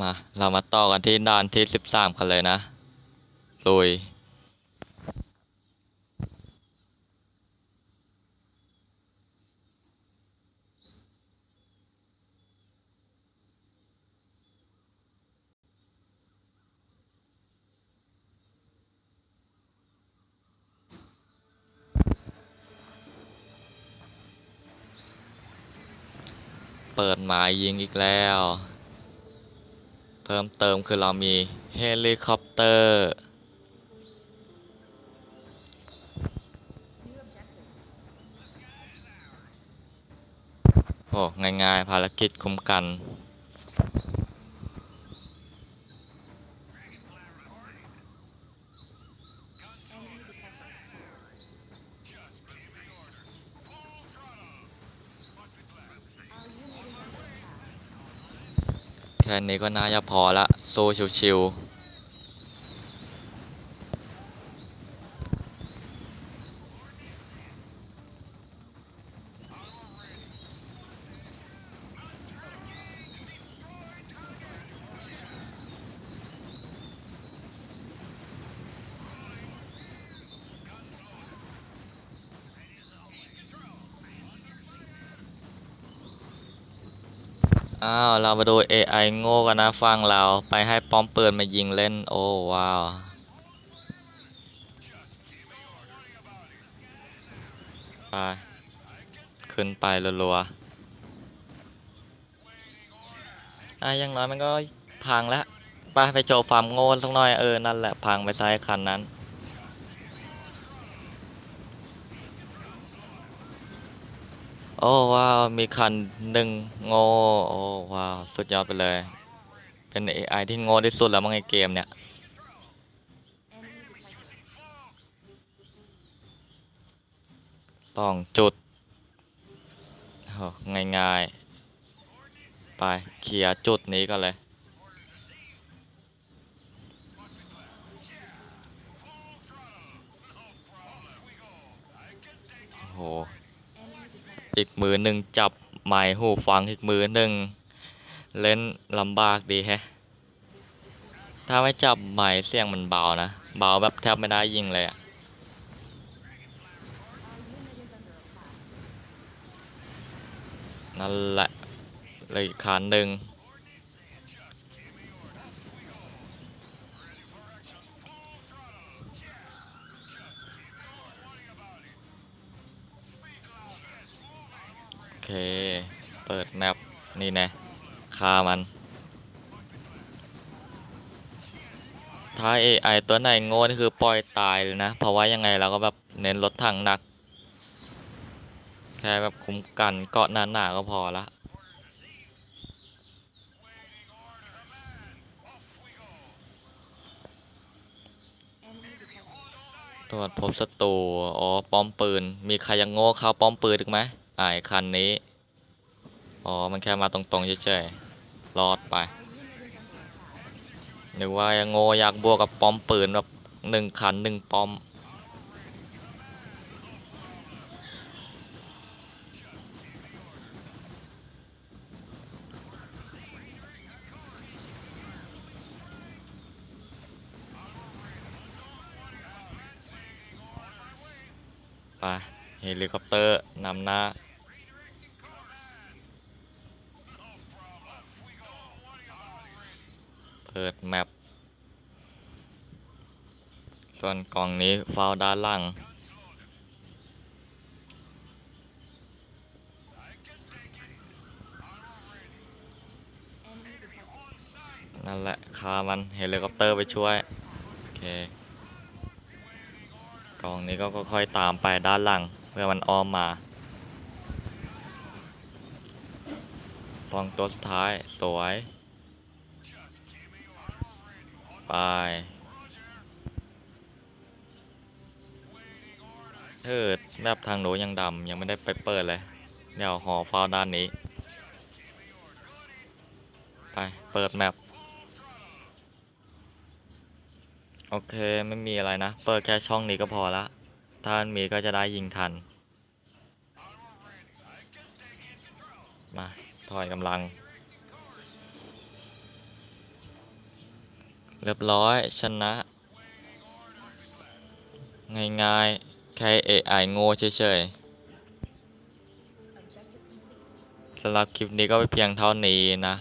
มา เรามาต่อกันที่ด่านที่สิบสามกันเลยนะลุยเปิดหมายยิงอีกแล้ว เพิ่มเติมคือเรามีเฮลิคอปเตอร์ โอ้ ง่ายๆ ภารกิจคุ้มกัน แค่นี้ก็น่าจะพอละโซชิวๆ อ้าว เรามาดู AI โง่กันนะฟังเราไปให้ป้อมเปืนมายิงเล่น โอ้ว้าว ไป ขึ้นไปรัวๆอะยังน้อยมันก็พังแล้วไปไปโชว์ความโง่สักหน่อยเออ นั่นแหละพังไปซ้ายคันนั้น โอ้ว้าวมีคันหนึ่งโง่โอ้ว้าวสุดยอดไปเลย เป็น AI ที่โง่ที่สุดแล้วมั้งในเกมเนี่ยต้องจุดง่ายๆ ไปเคลียร์จุดนี้ก็เลยโอ้โห อีกมือหนึ่งจับไม้หูฟังอีกมือหนึ่งเล่นลำบากดีแฮะ ถ้าไม่จับไม้เสียงมันเบานะ เบาแบบแทบไม่ได้ยิงเลยอะนั่นแหละเลยขานหนึ่ง เคเปิดแมปนี่แนะฆ่ามัน ถ้า AI ตัวไหนโง่นี่คือปล่อยตายเลยนะ เพราะว่ายังไงเราก็แบบเน้นรถถังหนัก แค่แบบคุ้มกันเกาะหนาๆก็พอละตรวจพบศัตรู อ๋อ ป้อมปืน มีใครยังโง่เข้าป้อมปืนอีกไหม อ่ายคันนี้ อ๋อ มันแค่มาตรงๆเฉยๆรอดไปนึกว่ายังโง่อยากบวกกับป้อมปืนแบบหนึ่งคันหนึ่งป้อม ไป เฮลิคอปเตอร์นำหน้า เปิดแมปส่วนกล่องนี้เฝ้าด้านล่างนั่นแหละคามันเฮลิคอปเตอร์ไปช่วย โอเคกล่องนี้ก็ค่อยๆตามไปด้านหลัง เพื่อมันอ้อมมาฟองตัวสุดท้าย สวย ไปเออแมปทางโน้นยังดำยังไม่ได้ไปเปิดเลย เดี๋ยวหอเฝ้าด้านนี้ ไป เปิดแมปโอเค ไม่มีอะไรนะ เปิดแค่ช่องนี้ก็พอละ ถ้ามันมีก็จะได้ยิงทัน มาถอยกำลัง เรียบร้อยชนะ ง่ายๆแค่ AI โง่เฉยๆสำหรับคลิปนี้ก็เพียงเท่านี้นะ